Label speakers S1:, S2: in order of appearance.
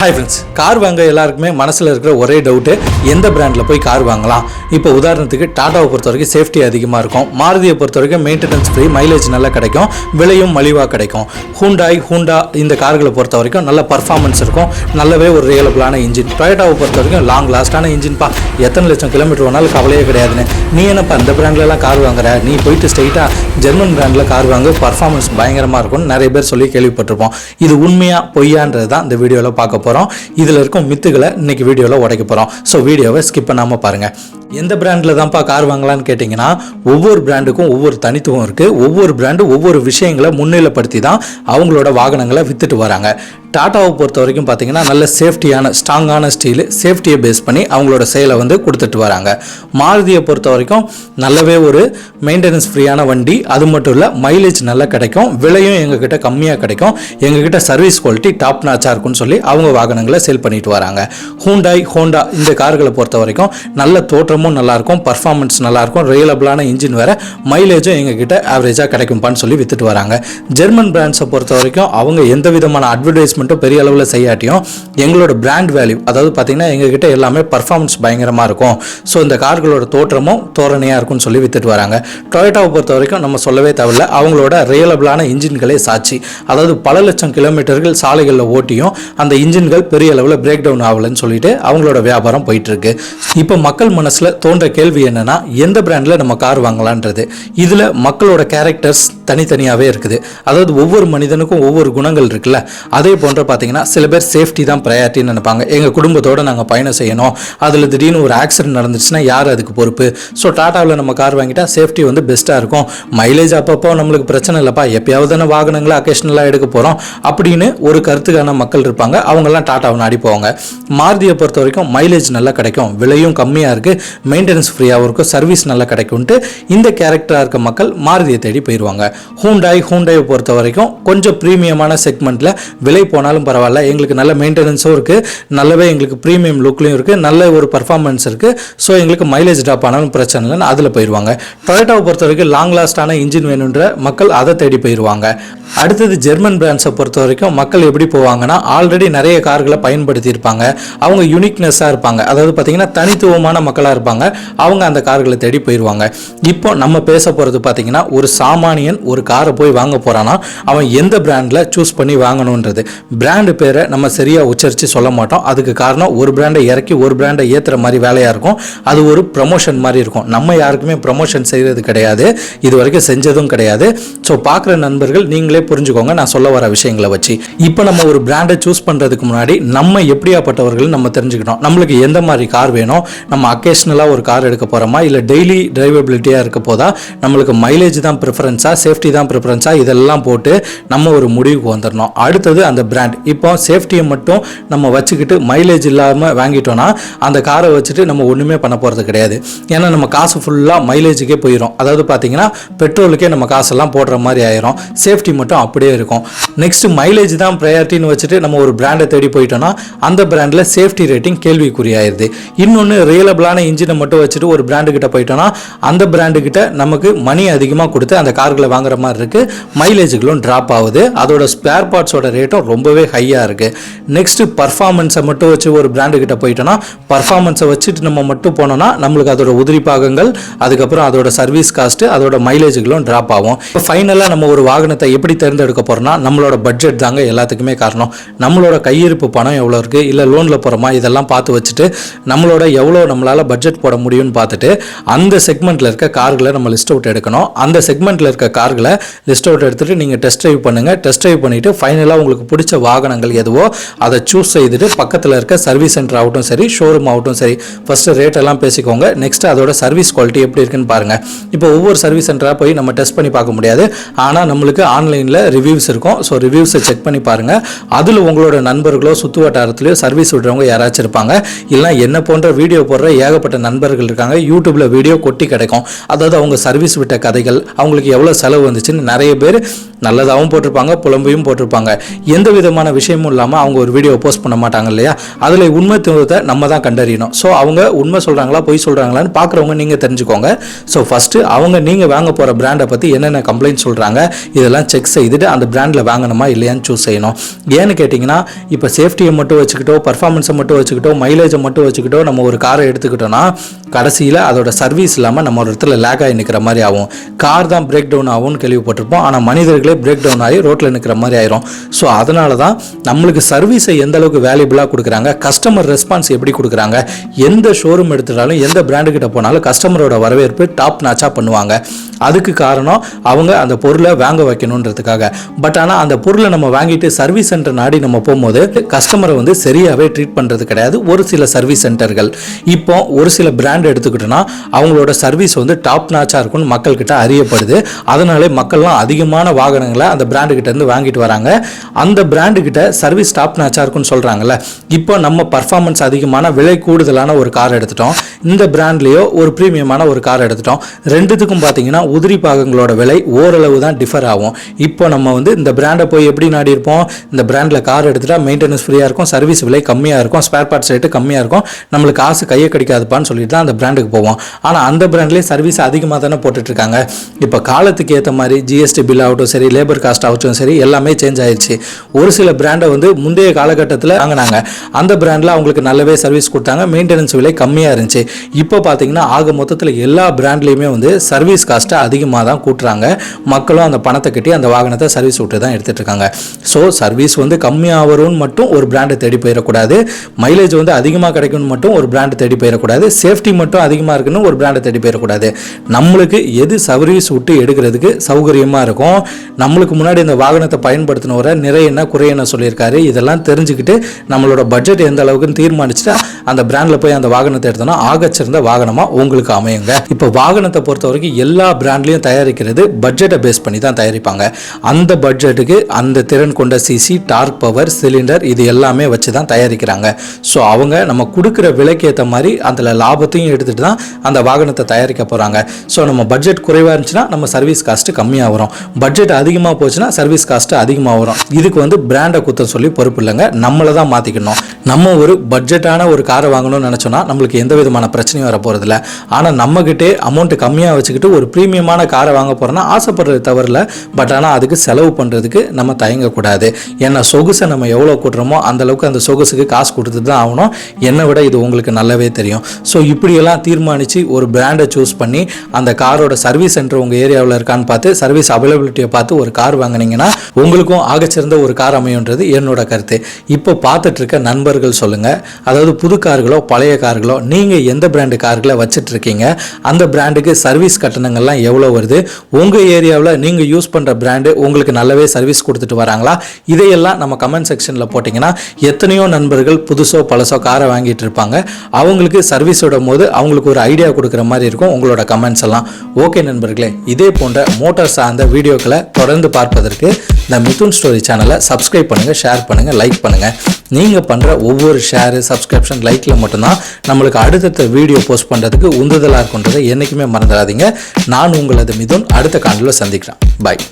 S1: Hi friends car வாங்க எல்லாருக்குமே மனசில் இருக்கிற ஒரே டவுட்டு எந்த பிராண்டில் போய் கார் வாங்கலாம்? இப்போ உதாரணத்துக்கு டாட்டாவை பொறுத்த வரைக்கும் சேஃப்டி அதிகமாக இருக்கும். மாருதியை பொறுத்த வரைக்கும் மெயின்டெனன்ஸ் ஃப்ரீ மைலேஜ் நல்லா கிடைக்கும். விலையும் மலிவாக கிடைக்கும். ஹூண்டாய் ஹூண்டா இந்த கார்களை பொறுத்த வரைக்கும் நல்ல பர்ஃபார்மன்ஸ் இருக்கும். நல்லாவே ஒரு ரியலபிளான இன்ஜின் டொயட்டாவை பொறுத்த வரைக்கும் லாங் லாஸ்டான இன்ஜின்ப்பா எத்தனை லட்சம் கிலோமீட்டர் வேணாலும் கவலையே கிடையாதுன்னு. நீ என்னப்பா இந்த பிராண்ட்லலாம் கார் வாங்குற? நீ போயிட்டு ஸ்ட்ரைட்டாக ஜெர்மன் பிராண்டில் கார் வாங்க பர்ஃபார்மன்ஸ் பயங்கரமாக இருக்கும்னு நிறைய பேர் சொல்லி கேள்விப்பட்டிருப்போம். இது உண்மையாக பொய்யான்றது தான் இந்த வீடியோவில் பார்க்க போகிறோம் இதில் இருக்கும் மித்துகளை இன்னைக்கு வீடியோவில் உடைக்க போகிறோம் ஸோ வீடியோவை ஸ்கிப் பண்ணாமல் பாருங்கள் எந்த பிராண்டில் தான்ப்பா கார் வாங்கலாம்னு கேட்டிங்கன்னா ஒவ்வொரு பிராண்டுக்கும் ஒவ்வொரு தனித்துவம் இருக்குது ஒவ்வொரு பிராண்டு ஒவ்வொரு விஷயங்களை முன்னிலைப்படுத்தி தான் அவங்களோட வாகனங்களை வித்துட்டு வராங்க. டாட்டாவை பொறுத்த வரைக்கும் பார்த்தீங்கன்னா நல்ல சேஃப்டியான ஸ்ட்ராங்கான ஸ்டீலு சேஃப்டியை பேஸ் பண்ணி அவங்களோட செயலை வந்து கொடுத்துட்டு வராங்க. மாருதியை பொறுத்த வரைக்கும் நல்லாவே ஒரு மெயின்டெனன்ஸ் ஃப்ரீயான வண்டி. அது மட்டும் இல்லை மைலேஜ் நல்லா கிடைக்கும். விலையும் எங்ககிட்ட கம்மியாக கிடைக்கும். எங்ககிட்ட சர்வீஸ் குவாலிட்டி டாப் நாச்சாக இருக்கும்னு சொல்லி அவங்க வாகனங்களை சேல் பண்ணிட்டு வராங்க. ஹூண்டாய் ஹோண்டா இந்த கார்களை பொறுத்த வரைக்கும் நல்ல தோற்றம் தோற்றமும் நல்லாயிருக்கும் பர்ஃபார்மன்ஸ் நல்லாயிருக்கும். ரியலபிளான இன்ஜின் வேற மைலேஜும் எங்ககிட்ட ஆவரேஜாக கிடைக்கும்பான்னு சொல்லி வித்துட்டு வராங்க. ஜெர்மன் பிராண்ட்ஸை பொறுத்த வரைக்கும் அவங்க எந்த விதமான அட்வர்டைஸ்மெண்ட்டும் பெரிய அளவில் செய்யாட்டியும் எங்களோட பிராண்ட் வேல்யூ அதாவது பார்த்தீங்கன்னா எங்ககிட்ட எல்லாமே பர்ஃபார்மன்ஸ் பயங்கரமாக இருக்கும். ஸோ இந்த கார்களோட தோற்றமும் தோரணையாக இருக்கும்னு சொல்லி வித்துட்டு வராங்க. டொயோட்டாவை பொறுத்த வரைக்கும் நம்ம சொல்லவே தேவையில்ல. அவங்களோட ரியலபிளான இன்ஜின்களே சாட்சி. அதாவது பல லட்சம் கிலோமீட்டர்கள் சாலைகளில் ஓட்டியும் அந்த இன்ஜின்கள் பெரிய அளவில் பிரேக் டவுன் ஆகலைன்னு சொல்லிட்டு அவங்களோட வியாபாரம் போயிட்டு இருக்கு. இப்போ மக்கள் மனசில் தோன்ற கேள்வி என்னன்னா எந்த பிராண்டில் நம்ம கார் வாங்கலான்றது இதில் மக்களோட கேரக்டர்ஸ் தனித்தனியாகவே இருக்குது. அதாவது ஒவ்வொரு மனிதனுக்கும் ஒவ்வொரு குணங்கள் இருக்குல்ல. அதே போன்ற பார்த்தீங்கன்னா சில பேர் சேஃப்டி தான் ப்ரையாரிட்டின்னு நினைப்பாங்க. எங்கள் குடும்பத்தோடு நாங்கள் பயணம் செய்யணும். அதில் திடீர்னு ஒரு ஆக்சிடென்ட் நடந்துச்சுன்னா யார் அதுக்கு பொறுப்பு? ஸோ டாட்டாவில் நம்ம கார் வாங்கிட்டா சேஃப்டி வந்து பெஸ்ட்டாக இருக்கும். மைலேஜ் அப்பப்போ நம்மளுக்கு பிரச்சனை இல்லைப்பா. எப்பயாவது தானே வாகனங்களை அக்கேஷனலாக எடுக்க போகிறோம் அப்படின்னு ஒரு கருத்துக்கான மக்கள் இருப்பாங்க. அவங்கெல்லாம் டாட்டாவை நாடி போவாங்க. மாருதியை பொறுத்த வரைக்கும் மைலேஜ் நல்லா கிடைக்கும். விலையும் கம்மியாக இருக்குது மெயின்டெனன்ஸ் ஃப்ரீயாகவும் இருக்கும் சர்வீஸ் நல்லா கிடைக்கும்ட்டு இந்த கேரக்டராக இருக்க மக்கள் மாருதியை தேடி போயிடுவாங்க ஹூண்டாய் ஹூண்டாயை பொறுத்த வரைக்கும் கொஞ்சம் ப்ரீமியமான செக்மெண்ட்டில் விலை போனாலும் பரவாயில்ல. எங்களுக்கு நல்ல மெயின்டெனன்ஸும் இருக்குது நல்லாவே எங்களுக்கு ப்ரீமியம் லுக்லையும் இருக்குது நல்ல ஒரு பர்ஃபார்மன்ஸ் இருக்குது ஸோ எங்களுக்கு மைலேஜ் ட்ராப் ஆனாலும் பிரச்சனை இல்லைன்னு அதில் போயிடுவாங்க டொயேட்டாவை பொறுத்த வரைக்கும் லாங் லாஸ்டான இன்ஜின் வேணுன்ற மக்கள் அதை தேடி போயிடுவாங்க அடுத்தது ஜெர்மன் பிராண்ட்ஸை பொறுத்த வரைக்கும் மக்கள் எப்படி போவாங்கன்னா ஆல்ரெடி நிறைய கார்களை பயன்படுத்தியிருப்பாங்க. அவங்க யூனிக்னஸ்ஸாக இருப்பாங்க. அதாவது பார்த்தீங்கன்னா தனித்துவமான மக்களாக இருப்பாங்க. அவங்க அந்த கார்களை தேடி போயிடுவாங்க இப்போ நம்ம பேச போகிறது பார்த்தீங்கன்னா ஒரு சாமானியன் ஒரு காரை போய் வாங்க போகிறான்னா அவன் எந்த பிராண்டில் சூஸ் பண்ணி வாங்கணுன்றது. பிராண்டு பேரை நம்ம சரியாக உச்சரித்து சொல்ல மாட்டோம். அதுக்கு காரணம் ஒரு பிராண்டை இறக்கி ஒரு பிராண்டை ஏற்றுற மாதிரி வேலையாக இருக்கும். அது ஒரு ப்ரமோஷன் மாதிரி இருக்கும். நம்ம யாருக்குமே ப்ரமோஷன் செய்கிறது கிடையாது. இது வரைக்கும் செஞ்சதும் கிடையாது. ஸோ பார்க்குற நண்பர்கள் நீங்களே புரிஞ்சுக்கோங்க. நான் சொல்ல வர விஷயங்களை வச்சு. இப்போ நம்ம ஒரு பிராண்டை சூஸ் பண்ணுறதுக்கு முன்னாடி நம்ம எப்படியாப்பட்டவர்கள் நம்ம தெரிஞ்சுக்கணும் நம்மளுக்கு எந்த மாதிரி கார் வேணும்? நம்ம அக்கேஷனல் ஒரு கார் எடுக்க போகிறோமா இல்லை டெய்லி டிரைவபிலிட்டியாக இருக்க போதா? நம்மளுக்கு மைலேஜ் தான் ப்ரிஃபரன்ஸா சேஃப்டி தான் ப்ரிஃபரன்ஸாக இதெல்லாம் போட்டு நம்ம ஒரு முடிவுக்கு வந்துடணும் அடுத்தது அந்த பிராண்ட் இப்போ சேஃப்டியை மட்டும் நம்ம வச்சுக்கிட்டு மைலேஜ் இல்லாமல் வாங்கிட்டோம்னா அந்த காரை வச்சுட்டு நம்ம ஒன்றுமே பண்ண போகிறது கிடையாது. ஏன்னா நம்ம காசு ஃபுல்லாக மைலேஜுக்கே போயிடும் அதாவது பார்த்தீங்கன்னா பெட்ரோலுக்கே நம்ம காசெல்லாம் போடுற மாதிரி ஆயிரும். சேஃப்டி மட்டும் அப்படியே இருக்கும். நெக்ஸ்ட் மைலேஜ் தான் ப்ரையாரிட்டின்னு வச்சுட்டு நம்ம ஒரு பிராண்டை தேடி போயிட்டோம்னா அந்த பிராண்டில் சேஃப்டி ரேட்டிங் கேள்விக்குறியாயிருது. இன்னொன்று ரியலபிளான இன்ஜின் மட்டும் வச்சுட்டு ஒரு பிராண்டு கிட்ட போயிட்டோம்னா அந்த பிராண்டு கிட்ட நமக்கு மணி அதிகமாக கொடுத்து அந்த கார்களை வாங்குற மாதிரி இருக்கு. மைலேஜுகளும் ட்ராப் ஆகுது. அதோட ஸ்பேர் பார்ட்ஸோட ரேட்டும் ரொம்பவே ஹையாக இருக்கு. நெக்ஸ்ட் பர்ஃபார்மன்ஸை மட்டும் வச்சு ஒரு பிராண்டு கிட்ட போயிட்டோம்னா பர்ஃபார்மன்ஸை வச்சுட்டு நம்ம மட்டும் போனோம்னா நம்மளுக்கு அதோட உதிரி பாகங்கள் அதுக்கப்புறம் அதோட சர்வீஸ் காஸ்ட் அதோட மைலேஜுகளும் ட்ராப் ஆகும். இப்போ ஃபைனலாக நம்ம ஒரு வாகனத்தை எப்படி தேர்ந்தெடுக்க போறோம்னா நம்மளோட பட்ஜெட் தாங்க எல்லாத்துக்குமே காரணம். நம்மளோட கையிருப்பு பணம் எவ்வளோ இருக்குது இல்லை லோனில் போகிறோமா இதெல்லாம் பார்த்து வச்சுட்டு நம்மளோட எவ்வளோ நம்மளால் பட்ஜெட் போட முடியும்னு பார்த்துட்டு அந்த செக்மெண்ட்டில் இருக்க கார்களை நம்ம லிஸ்ட் அவுட் எடுக்கணும். அந்த செக்மெண்ட்டில் இருக்க கார்களை லிஸ்ட் அவுட் எடுத்துகிட்டு நீங்கள் டெஸ்ட் ட்ரைவ் பண்ணுங்கள் டெஸ்ட் ட்ரைவ் பண்ணிவிட்டு ஃபைனலாக உங்களுக்கு பிடிச்ச வாகனங்கள் எதுவோ அதை சூஸ் செய்துட்டு பக்கத்தில் இருக்க சர்வீஸ் சென்டர் ஆகட்டும் சரி ஷோரூம் ஆகட்டும் சரி ஃபஸ்ட்டு ரேட் எல்லாம் பேசிக்கோங்க. நெக்ஸ்ட் அதோட சர்வீஸ் குவாலிட்டி எப்படி இருக்குன்னு பாருங்கள் இப்போ ஒவ்வொரு சர்வீஸ் சென்டராக போய் நம்ம டெஸ்ட் பண்ணி பார்க்க முடியாது. ஆனால் நம்மளுக்கு ஆன்லைனில் ரிவ்யூஸ் இருக்கும். ஸோ ரிவ்யூஸை செக் பண்ணி பாருங்கள் அதில் உங்களோட நண்பர்களோ சுற்று வட்டாரத்துலையோ சர்வீஸ் விடுறவங்க யாராச்சும் இருப்பாங்க. இல்லை என்ன போன்ற வீடியோ போடுற ஏகப்பட்ட நண்பர்கள் இருக்காங்க யூடியூப்பில் வீடியோ கொட்டி கிடைக்கும். அதாவது அவங்க சர்வீஸ் விட்ட கதைகள் அவங்களுக்கு எவ்வளோ செலவு வந்துச்சுன்னு நிறைய பேர் நல்லதாகவும் போட்டிருப்பாங்க புலம்பையும் போட்டிருப்பாங்க. எந்த விதமான விஷயமும் இல்லாமல் அவங்க ஒரு வீடியோ போஸ்ட் பண்ண மாட்டாங்க இல்லையா? அதில் உண்மை உண்மைத்துவத்தை நம்ம தான் கண்டறியணும். ஸோ அவங்க உண்மை சொல்கிறாங்களா பொய் சொல்கிறாங்களான்னு பார்க்குறவங்க நீங்கள் தெரிஞ்சுக்கோங்க. ஸோ ஃபஸ்ட்டு அவங்க நீங்கள் வாங்க போகிற பிராண்டை பற்றி என்னென்ன கம்ப்ளைண்ட் சொல்கிறாங்க இதெல்லாம் செக் செய்துட்டு அந்த பிராண்டில் வாங்கணுமா இல்லையான்னு சூஸ் செய்யணும். ஏன்னு கேட்டிங்கன்னா இப்போ சேஃப்டியை மட்டும் வச்சுக்கிட்டோ பர்ஃபார்மன்ஸை மட்டும் வச்சுக்கிட்டோ மைலேஜை மட்டும் வச்சுக்கிட்டோ நம்ம ஒரு காரை எடுத்துக்கிட்டோன்னா கடைசியில் அதோட சர்வீஸ் இல்லாமல் நம்ம ஒரு இடத்துல லேக் ஆகி நிற்கிற மாதிரி ஆகும். கார் தான் பிரேக் டவுன் ஆகும்னு கேள்விப்பட்டிருப்போம். ஆனால் மனிதர்களே பிரேக் டவுன் ஆகி ரோட்டில் நிற்கிற மாதிரி ஆயிரும். ஸோ அதனால தான் நம்மளுக்கு சர்வீஸை எந்த அளவுக்கு வேல்யூபிளாக கொடுக்குறாங்க கஸ்டமர் ரெஸ்பான்ஸ் எப்படி கொடுக்குறாங்க எந்த ஷோரூம் எடுத்துட்டாலும் எந்த பிராண்டு கிட்ட போனாலும் கஸ்டமரோட வரவேற்பு டாப் நாச்சாக பண்ணுவாங்க. அதுக்கு காரணம் அவங்க அந்த பொருளை வாங்க வைக்கணுன்றதுக்காக. பட் ஆனால் அந்த பொருளை நம்ம வாங்கிட்டு சர்வீஸ் சென்டர் நாடி நம்ம போகும்போது கஸ்டமரை வந்து சரியாகவே ட்ரீட் பண்ணுறது கிடையாது. ஒரு சில சர்வீஸ் சென்டர்கள் இப்போ ஒரு சில பிராண்ட் எடுத்துக்கிட்டோன்னா அவங்களோட சர்வீஸ் வந்து டாப் நாச்சாக இருக்கும்னு மக்கள்கிட்ட அறியப்படுது. அதனாலே மக்கள்லாம் அதிகமான வாகனங்களை அந்த பிராண்டு கிட்ட இருந்து வாங்கிட்டு வராங்க. அந்த பிராண்டு கிட்ட சர்வீஸ் டாப் நாச்சாக இருக்கும்னு சொல்கிறாங்கல்ல இப்போ நம்ம பர்ஃபார்மன்ஸ் அதிகமான விலை கூடுதலான ஒரு கார் எடுத்துட்டோம். இந்த பிராண்ட்லேயோ ஒரு ப்ரீமியமான ஒரு கார் எடுத்துட்டோம். ரெண்டுத்துக்கும் பார்த்தீங்கன்னா உதிரி பாகங்களோட விலை ஓரளவு தான் டிஃபர் ஆகும். இப்போ நம்ம வந்து இந்த பிராண்டை போய் எப்படி நாடி இருப்போம்? இந்த பிராண்டில் கார் எடுத்துட்டா மெயின்டெனன்ஸ் ஃப்ரீயாக இருக்கும் சர்வீஸ் விலை கம்மியாக இருக்கும் ஸ்பேர் பார்ட்ஸ் ரேட்டு கம்மியாக இருக்கும். நம்மளுக்கு காசு கையை கிடைக்காதுப்பான்னு சொல்லிட்டு தான் அந்த பிராண்டுக்கு போவோம். ஆனால் அந்த பிராண்ட்லேயே சர்வீஸ் அதிகமாக தானே போட்டுட்டு இருக்காங்க இப்போ காலத்துக்கு ஏற்ற மாதிரி ஜிஎஸ்டி பில் ஆகட்டும் சரி லேபர் காஸ்ட் ஆகட்டும் சரி எல்லாமே சேஞ்ச் ஆயிடுச்சு ஒரு சில பிராண்டை வந்து முந்தைய காலகட்டத்தில் வாங்கினாங்க. அந்த பிராண்டில் அவங்களுக்கு நல்லாவே சர்வீஸ் கொடுத்தாங்க. மெயின்டெனன்ஸ் விலை கம்மியாக இருந்துச்சு. இப்போ பார்த்தீங்கன்னா ஆக மொத்தத்தில் எல்லா பிராண்ட்லேயுமே வந்து சர்வீஸ் காஸ்ட்டை அதிகமாக தான் கூட்டுறாங்க. மக்களும் அந்த பணத்தை கட்டி அந்த வாகனத்தை சர்வீஸ் விட்டு தான் எடுத்துகிட்டு இருக்காங்க ஸோ சர்வீஸ் வந்து கம்மியாக வரும்னு மட்டும் ஒரு பிராண்டை தேடி போயிடக்கூடாது. மைலேஜ் வந்து அதிகமாக கிடைக்கும்னு மட்டும் ஒரு பிராண்டை தேடி போயிடக்கூடாது. சேஃப்டி மட்டும் அதிகமாக இருக்குன்னு ஒரு பிராண்டை தேடி போயிடக்கூடாது. நம்மளுக்கு எது சர்வீஸ் விட்டு எடுக்கிறதுக்கு சௌகரியமாக இருக்கும்? நம்மளுக்கு முன்னாடி இந்த வாகனத்தை பயன்படுத்தினவரை நிறைய என்ன குறை என்ன சொல்லியிருக்காரு? இதெல்லாம் தெரிஞ்சுக்கிட்டு நம்மளோட பட்ஜெட் எந்த அளவுக்குன்னு தீர்மானிச்சுட்டு அந்த பிராண்டில் போய் அந்த வாகனத்தை எடுத்தோம்னா ஆகச்சிறந்த வாகனமாக உங்களுக்கு அமையுங்க. இப்போ வாகனத்தை பொறுத்த வரைக்கும் எல்லா பிராண்ட்லையும் தயாரிக்கிறது பட்ஜெட்டை பேஸ் பண்ணி தான் தயாரிப்பாங்க. அந்த பட்ஜெட்டுக்கு அந்த திறன் கொண்ட சிசி டார்க் பவர் சிலிண்டர் இது எல்லாமே வச்சு தான் தயாரிக்கிறாங்க. ஸோ அவங்க நம்ம கொடுக்குற விலைக்கு ஏற்ற மாதிரி அதில் லாபத்தையும் எடுத்துகிட்டு தான் அந்த வாகனத்தை தயாரிக்க போகிறாங்க ஸோ நம்ம பட்ஜெட் குறைவாக இருந்துச்சுன்னா நம்ம சர்வீஸ் காஸ்ட்டு கம்மியாக வரும் பட்ஜெட் அதிகமாக போச்சுன்னா சர்வீஸ் காஸ்ட்டு அதிகமாக வரும் இதுக்கு வந்து பிராண்டை குத்த சொல்லி பொறுப்பு இல்லைங்க. நம்மளை தான் மாற்றிக்கணும் நம்ம ஒரு பட்ஜெட்டான ஒரு காரை வாங்கணும்னு நினச்சோன்னா நம்மளுக்கு எந்த விதமான பிரச்சனையும் வர போகிறதில்ல ஆனால் நம்மக்கிட்டே அமௌண்ட் கம்மியாக வச்சுக்கிட்டு ஒரு ப்ரீமியமான காரை வாங்க போகிறோன்னா ஆசைப்படுறது தவறில்ல. பட் ஆனால் அதுக்கு செலவு பண்ணுறதுக்கு நம்ம தயங்கக்கூடாது. ஏன்னா சொகுசை நம்ம எவ்வளோ கூட்டுறோமோ அந்தளவுக்கு அந்த சொகுசுக்கு காசு கொடுத்து தான் ஆகணும். என்னை விட இது உங்களுக்கு நல்லாவே தெரியும். ஸோ இப்படியெல்லாம் தீர்மானித்து ஒரு பிராண்டை சூஸ் பண்ணி அந்த காரோட சர்வீஸ் சென்டர் உங்கள் ஏரியாவில் இருக்கான்னு பார்த்து சர்வீஸ் அவைலபிலிட்டியை பார்த்து ஒரு கார் வாங்குனீங்கன்னா உங்களுக்கும் ஆகச்சிறந்த ஒரு கார் அமையுன்றது என்னோட கருத்து. இப்போ பார்த்துட்டு இருக்க நண்பர்கள் சொல்லுங்கள் அதாவது புது கார்களோ பழைய கார்களோ நீங்கள் எந்த பிராண்டு கார்களை வச்சுட்டு இருக்கீங்க அந்த பிராண்டுக்கு சர்வீஸ் கட்டணங்கள்லாம் எவ்வளோ வருது? உங்கள் ஏரியாவில் நீங்கள் யூஸ் பண்ணுற பிராண்டு உங்களுக்கு நல்லாவே சர்வீஸ் கொடுத்துட்டு வராங்களா? இதையெல்லாம் நம்ம கமெண்ட் செக்ஷனில் போட்டிங்கன்னா எத்தனையோ நண்பர்கள் புதுசோ பழசோ காரை வாங்கிட்டு இருப்பாங்க அவங்களுக்கு சர்வீஸ் விடும் போது அவங்களுக்கு ஒரு ஐடியா கொடுக்குற மாதிரி இருக்கும். உங்களோட கமெண்ட்ஸ் எல்லாம். ஓகே நண்பர்களே இதே போன்ற மோட்டார் சார்ந்த வீடியோக்களை தொடர்ந்து பார்ப்பதற்கு இந்த மிதுன் ஸ்டோரி சேனலை சப்ஸ்கிரைப் பண்ணுங்கள் ஷேர் பண்ணுங்கள் லைக் பண்ணுங்கள் நீங்கள் பண்ணுற ஒவ்வொரு ஷேரு சப்ஸ்கிரிப்ஷன் லைக்கில் மட்டும்தான் நம்மளுக்கு அடுத்தடுத்த வீடியோ போஸ்ட் பண்ணுறதுக்கு உந்துதலாக இருக்குன்றதை என்றைக்குமே மறந்துடாதீங்க. நான் உங்களது மிதுன் அடுத்த காண்டில் சந்திக்கிறேன். பாய்